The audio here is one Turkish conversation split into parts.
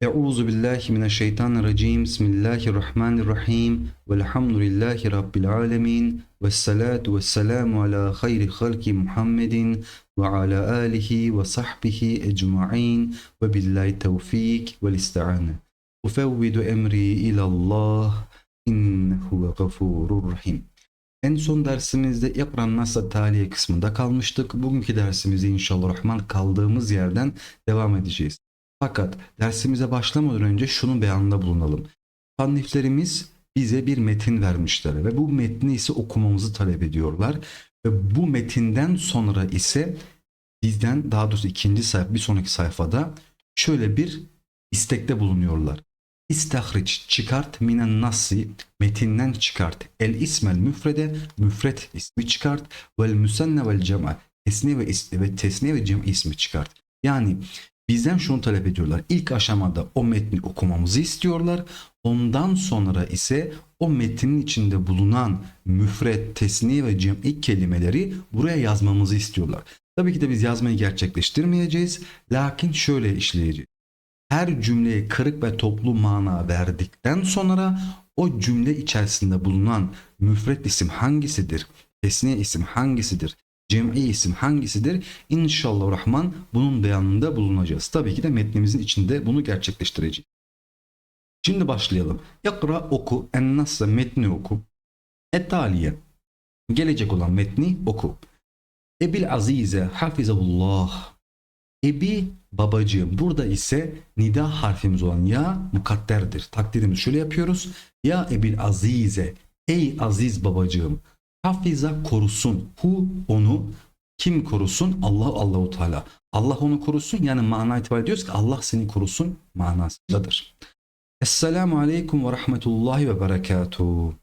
Euzu billahi mineşşeytanirracim. Bismillahirrahmanirrahim. Velhamdülillahi rabbil alamin. Ves salatu vesselamu ala hayri halki Muhammedin ve ala alihi ve sahbihi ecmaîn ve billahi tevfik vel isti'ane. Ufevvidu emri ila Allah. İnnehu gafurur rahim. En son dersimizde İkra Nas'a taliye kısmında kalmıştık. Bugünkü dersimizde inşallah Rahman kaldığımız yerden devam edeceğiz. Fakat dersimize başlamadan önce şunun beyanında bulunalım. Taniflerimiz bize bir metin vermişler ve bu metni ise okumamızı talep ediyorlar. Ve bu metinden sonra ise bizden daha doğrusu ikinci sayfa bir sonraki sayfada şöyle bir istekte bulunuyorlar. İstahriç çıkart minen nasi metinden çıkart. El ismel müfrede müfret ismi çıkart. Vel müsenne vel cema tesniye ve, ve tesniye ve cem ismi çıkart. Yani bizden şunu talep ediyorlar. İlk aşamada o metni okumamızı istiyorlar. Ondan sonra ise o metnin içinde bulunan müfret, tesniye ve cem'i kelimeleri buraya yazmamızı istiyorlar. Tabii ki de biz yazmayı gerçekleştirmeyeceğiz. Lakin şöyle işleyeceğiz her cümleye kırık ve toplu mana verdikten sonra o cümle içerisinde bulunan müfret isim hangisidir? Tesniye isim hangisidir? Cem'i isim hangisidir? İnşallah Rahman bunun beyanında bulunacağız. Tabii ki de metnimizin içinde bunu gerçekleştireceğiz. Şimdi başlayalım. Yakra oku, ennassa metni oku. Ettaliye. Gelecek olan metni oku. Ebil Azize hafizahullah. Ebi babacığım. Burada ise nida harfimiz olan ya mukadderdir. Takdirimizi şöyle yapıyoruz. Ya ebil azize. Ey aziz babacığım. Hafiza korusun. Hu onu kim korusun? Allah Allahu Teala. Allah onu korusun. Yani mana itibariyle diyoruz ki Allah seni korusun manasındadır. Esselamu aleyküm ve rahmetullahi ve berekatuhu.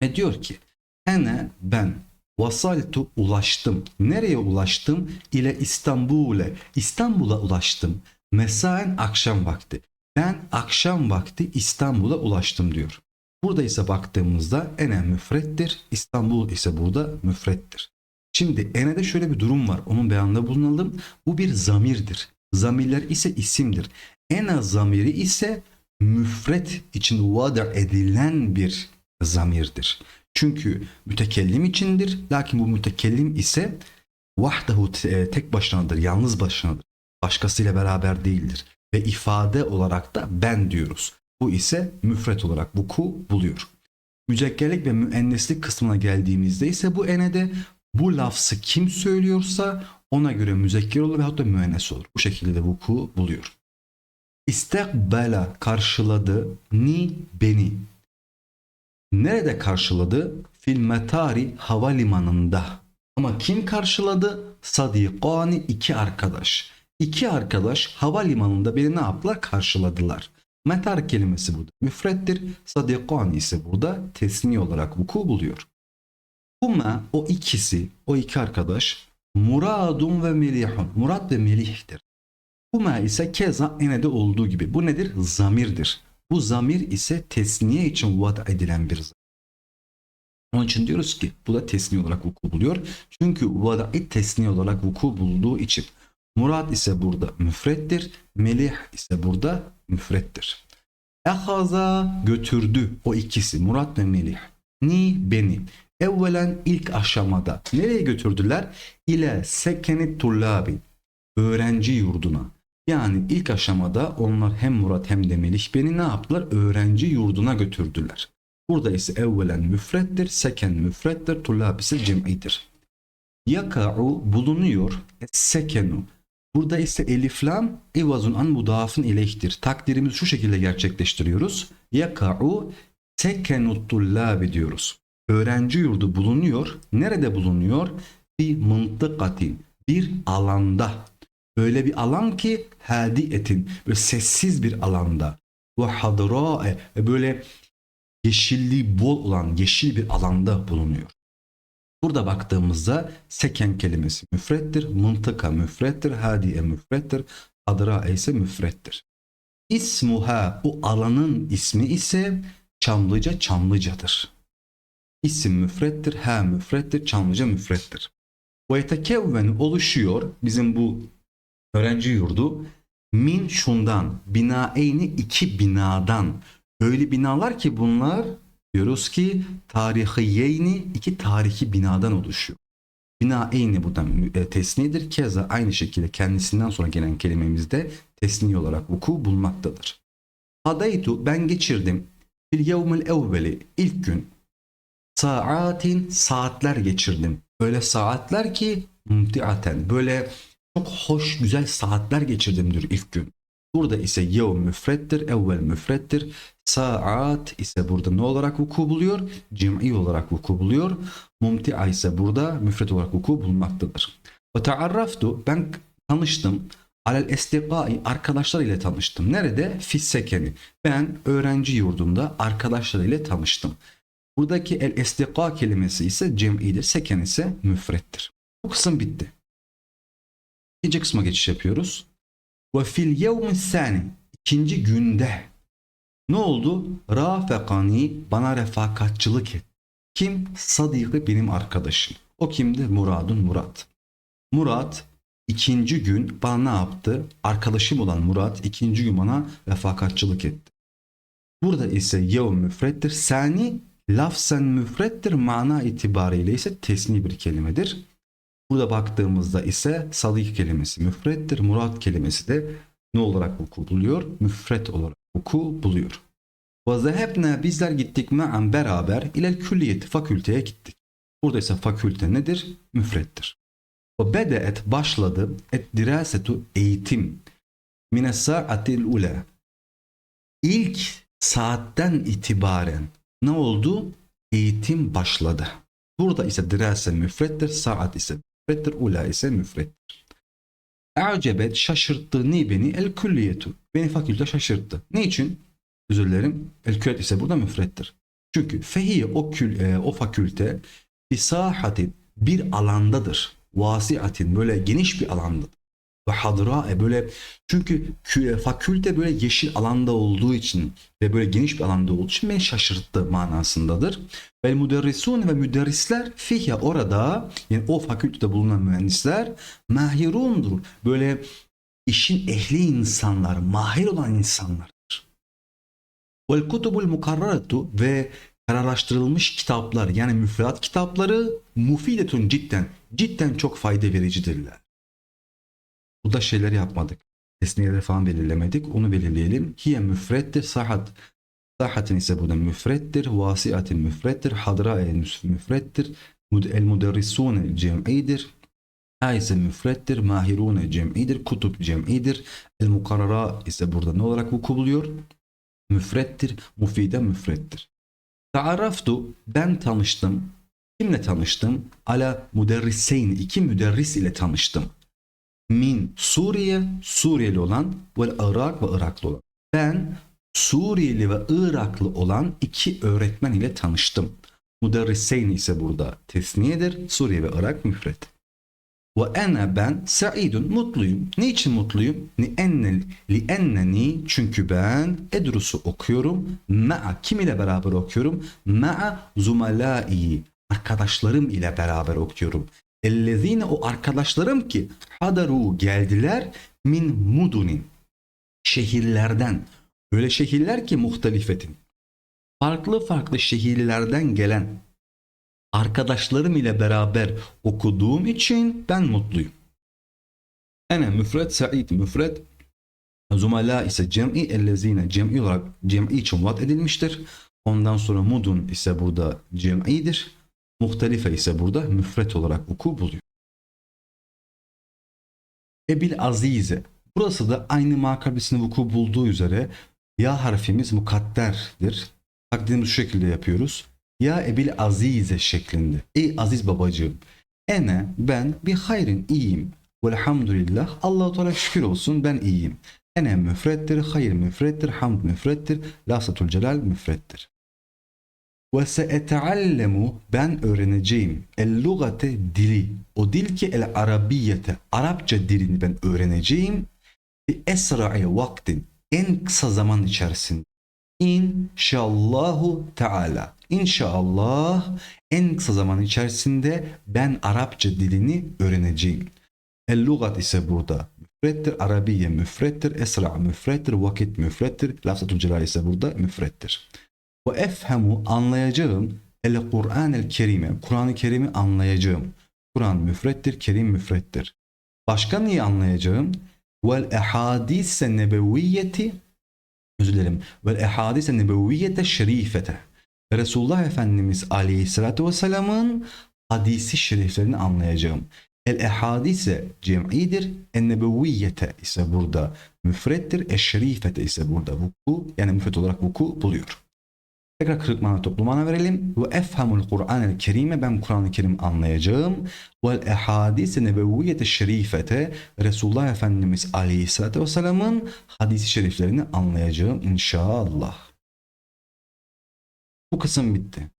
E diyor ki ene ben vasaltu ulaştım. Nereye ulaştım? İle İstanbul'e. İstanbul'a ulaştım. Mesaen akşam vakti. Ben akşam vakti İstanbul'a ulaştım diyor. Burada ise baktığımızda ene müfrettir. İstanbul ise burada müfrettir. Şimdi ene'de şöyle bir durum var. Onun beyanında bulunalım. Bu bir zamirdir. Zamirler ise isimdir. Ene zamiri ise müfret için vada edilen bir zamirdir. Çünkü mütekellim içindir. Lakin bu mütekellim ise vahdehu e, tek başınadır, yalnız başınadır. Başkasıyla beraber değildir. Ve ifade olarak da ben diyoruz. Bu ise müfret olarak vuku buluyor. Mücekkerlik ve müenneslik kısmına geldiğimizde ise bu enede bu lafzı kim söylüyorsa ona göre müzekker olur veyahut da müennes olur. Bu şekilde de vuku buluyor. İstekbela karşıladı ni beni. Nerede karşıladı? Fil metari havalimanında. Ama kim karşıladı? Sadikani iki arkadaş. İki arkadaş havalimanında beni ne yaptılar? Karşıladılar. Metar kelimesi burada müfrettir. Sadikani ise burada tesni olarak vuku buluyor. Huma o ikisi, o iki arkadaş Muradun ve Melihun. Murad ve Melih'tir. Huma ise keza enede olduğu gibi. Bu nedir? Zamirdir. Bu zamir ise tesniye için vad edilen bir zamir. Onun için diyoruz ki bu da tesniye olarak vuku buluyor. Çünkü vada'i tesniye olarak vuku bulduğu için. Murad ise burada müfrettir. Melih ise burada müfrettir. Ehaza götürdü o ikisi Murat ve Melih. Ni beni. Evvelen ilk aşamada nereye götürdüler? İle sekeni tullabi. Öğrenci yurduna. Yani ilk aşamada onlar hem Murat hem de Melih beni ne yaptılar? Öğrenci yurduna götürdüler. Burada ise evvelen müfrettir, seken müfrettir, tullab ise cem'idir. Yaka'u bulunuyor, sekenu. Burada ise elif lam ivazun an mudafın ileyhtir. Takdirimizi şu şekilde gerçekleştiriyoruz. Yaka'u sekenu tullabi diyoruz. Öğrenci yurdu bulunuyor. Nerede bulunuyor? Bir mıntıkatin, bir alanda. Öyle bir alan ki hadi etin, böyle sessiz bir alanda. Ve hadrae, böyle yeşilliği bol olan yeşil bir alanda bulunuyor. Burada baktığımızda seken kelimesi müfrettir, mıntıka müfrettir, hadiye müfrettir, hadra ise müfrettir. İsmuha bu alanın ismi ise Çamlıca Çamlıcadır. İsim müfrettir, ha müfrettir, Çamlıca müfrettir. Ve yetekevven oluşuyor bizim bu öğrenci yurdu Min şundan. Binaeyni iki binadan. Öyle binalar ki bunlar diyoruz ki tarihiyeyni iki tarihi binadan oluşuyor. Bina eyni buradan e, tesnidir. Keza aynı şekilde kendisinden sonra gelen kelimemizde tesni olarak vuku bulmaktadır. Hadaytu ben geçirdim. Fil yevmil evveli ilk gün saatin saatler geçirdim. Öyle saatler ki mumtiaten böyle çok hoş güzel saatler geçirdim diyor ilk gün. Burada ise yevm müfrettir, evvel müfrettir. Saat ise burada ne olarak vuku buluyor? Cem'i olarak vuku buluyor. Mumti'a ise burada müfret olarak vuku bulmaktadır. Ve taarraftu ben tanıştım. Alel estiqai arkadaşlar ile tanıştım. Nerede? Fissekeni. Ben öğrenci yurdumda arkadaşlar ile tanıştım. Buradaki el estika kelimesi ise cem'idir. Seken ise müfrettir. Bu kısım bitti. İkinci kısma geçiş yapıyoruz. Ve fil yevmi sani ikinci günde ne oldu? Rafekani bana refakatçılık etti. Kim? Sadiki benim arkadaşım. O kimdi? Muradun Murat. Murat ikinci gün bana ne yaptı? Arkadaşım olan Murat ikinci gün bana refakatçılık etti. Burada ise yevm müfrettir. Sani lafzen müfrettir. Mana itibariyle ise tesni bir kelimedir. Burada baktığımızda ise sadik kelimesi müfrettir. Murat kelimesi de ne olarak vuku buluyor? Müfret olarak vuku buluyor. Ve zehebne bizler gittik ma'an beraber ilel külliyeti fakülteye gittik. Burada ise fakülte nedir? Müfrettir. Ve bedeet başladı et dirasetu eğitim mine saatil ula. İlk saatten itibaren ne oldu? Eğitim başladı. Burada ise dirase müfrettir, saat ise müfrettir, ula ise müfrettir. Acebet şaşırttı ni beni el külliyetu. Beni fakülte şaşırttı. Ne için? Özür dilerim. El külliyet ise burada müfrettir. Çünkü fehiye o, kül, e, o fakülte bisahatin bir alandadır. Vasiatin böyle geniş bir alandadır. Ve hadra e, böyle çünkü kü- fakülte böyle yeşil alanda olduğu için ve böyle geniş bir alanda olduğu için beni şaşırttı manasındadır. Ve müderrisun ve müderrisler fihye orada yani o fakültede bulunan mühendisler mahirundur. Böyle işin ehli insanlar, mahir olan insanlardır. Vel kutubul mukarraratu ve kararlaştırılmış kitaplar yani müfredat kitapları mufidetun cidden cidden çok fayda vericidirler. Burada şeyler yapmadık. Tesniyeleri falan belirlemedik. Onu belirleyelim. Hiye müfrettir. Sahat. Sahatin ise burada müfrettir. Vasiatin müfrettir. Hadra el müfrettir. El muderrisune cem'idir. Ha ise müfrettir. Mahirune cem'idir. Kutup cem'idir. El mukarrara ise burada ne olarak vuku buluyor? Müfrettir. Mufide müfrettir. Taarraftu ben tanıştım. Kimle tanıştım? Ala müderriseyn iki müderris ile tanıştım min Suriye, Suriyeli olan ve Irak ve Iraklı olan. Ben Suriyeli ve Iraklı olan iki öğretmen ile tanıştım. Müderriseyn ise burada tesniyedir. Suriye ve Irak müfret. Ve ene ben sa'idun mutluyum. Niçin mutluyum? Li enne li enneni çünkü ben edrusu okuyorum. Ma'a kim ile beraber okuyorum? Ma'a zumalai arkadaşlarım ile beraber okuyorum. Ellezine o arkadaşlarım ki hadaru geldiler min mudunin şehirlerden öyle şehirler ki muhtelifetin farklı farklı şehirlerden gelen arkadaşlarım ile beraber okuduğum için ben mutluyum. Ene müfred, sa'id müfred, zumala ise cem'i ellezine cem'i olarak cem'i için edilmiştir. Ondan sonra mudun ise burada cem'idir. Muhtelife ise burada müfret olarak vuku buluyor. Ebil azize. Burası da aynı makabesini vuku bulduğu üzere ya harfimiz mukadderdir. Takdimimizi şu şekilde yapıyoruz. Ya ebil azize şeklinde. Ey aziz babacığım. Ene ben bir hayrin iyiyim. Velhamdülillah. Allahu Teala şükür olsun ben iyiyim. Ene müfrettir, hayır müfrettir, hamd müfrettir, lasatul celal müfrettir. Ve se'eteallemu ben öğreneceğim. El lugate dili. O dil ki el arabiyete. Arapça dilini ben öğreneceğim. Bi esra'i vaktin. En kısa zaman içerisinde. İnşallahu Teala. İnşallah en kısa zaman içerisinde ben Arapça dilini öğreneceğim. El lugat ise burada müfrettir, Arabiye müfrettir, esra müfrettir, vakit müfrettir, lafzatul celal ise burada müfrettir. Ve efhemu anlayacağım el Kur'an el Kerime, Kur'an-ı Kerim'i anlayacağım. Kur'an müfrettir, Kerim müfrettir. Başka neyi anlayacağım? Vel ehadise nebeviyeti özür dilerim. Vel ehadise nebeviyete şerifete. Resulullah Efendimiz Aleyhisselatü Vesselam'ın hadisi şeriflerini anlayacağım. El ehadise cem'idir. En nebeviyete ise burada müfrettir. Eşşerifete ise burada vuku yani müfret olarak vuku buluyor. Tekrar kırık mana toplu mana verelim. Ve efhamul Kur'an-ı Kerim'e ben Kur'an-ı Kerim anlayacağım. Vel ehadise nebeviyete şerifete Resulullah Efendimiz Aleyhisselatü Vesselam'ın hadisi şeriflerini anlayacağım inşallah. Bu kısım bitti.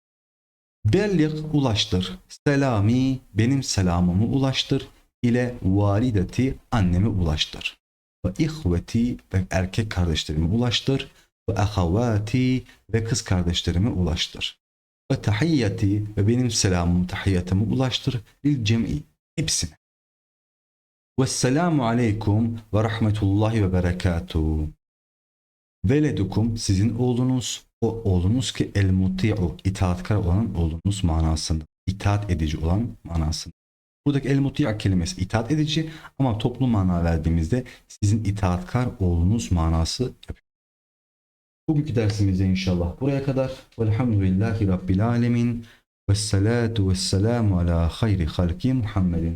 Belliq ulaştır. Selami benim selamımı ulaştır. ile valideti annemi ulaştır. Ve ihveti ve erkek kardeşlerimi ulaştır. Ve ahavati ve kız kardeşlerimi ulaştır. Ve tahiyyati ve benim selamımı tahiyyatımı ulaştır. Lil cem'i hepsine. Vesselamu aleykum ve rahmetullahi ve berekatuhu. Veledukum sizin oğlunuz, o oğlunuz ki el muti'u itaatkar olan oğlunuz manasında. İtaat edici olan manasında. Buradaki el muti'a kelimesi itaat edici ama toplu mana verdiğimizde sizin itaatkar oğlunuz manası yapıyor. Bugünkü dersimizde inşallah buraya kadar. Velhamdülillahi Rabbil Alemin. Vessalatu vesselamu ala hayri halki Muhammedin.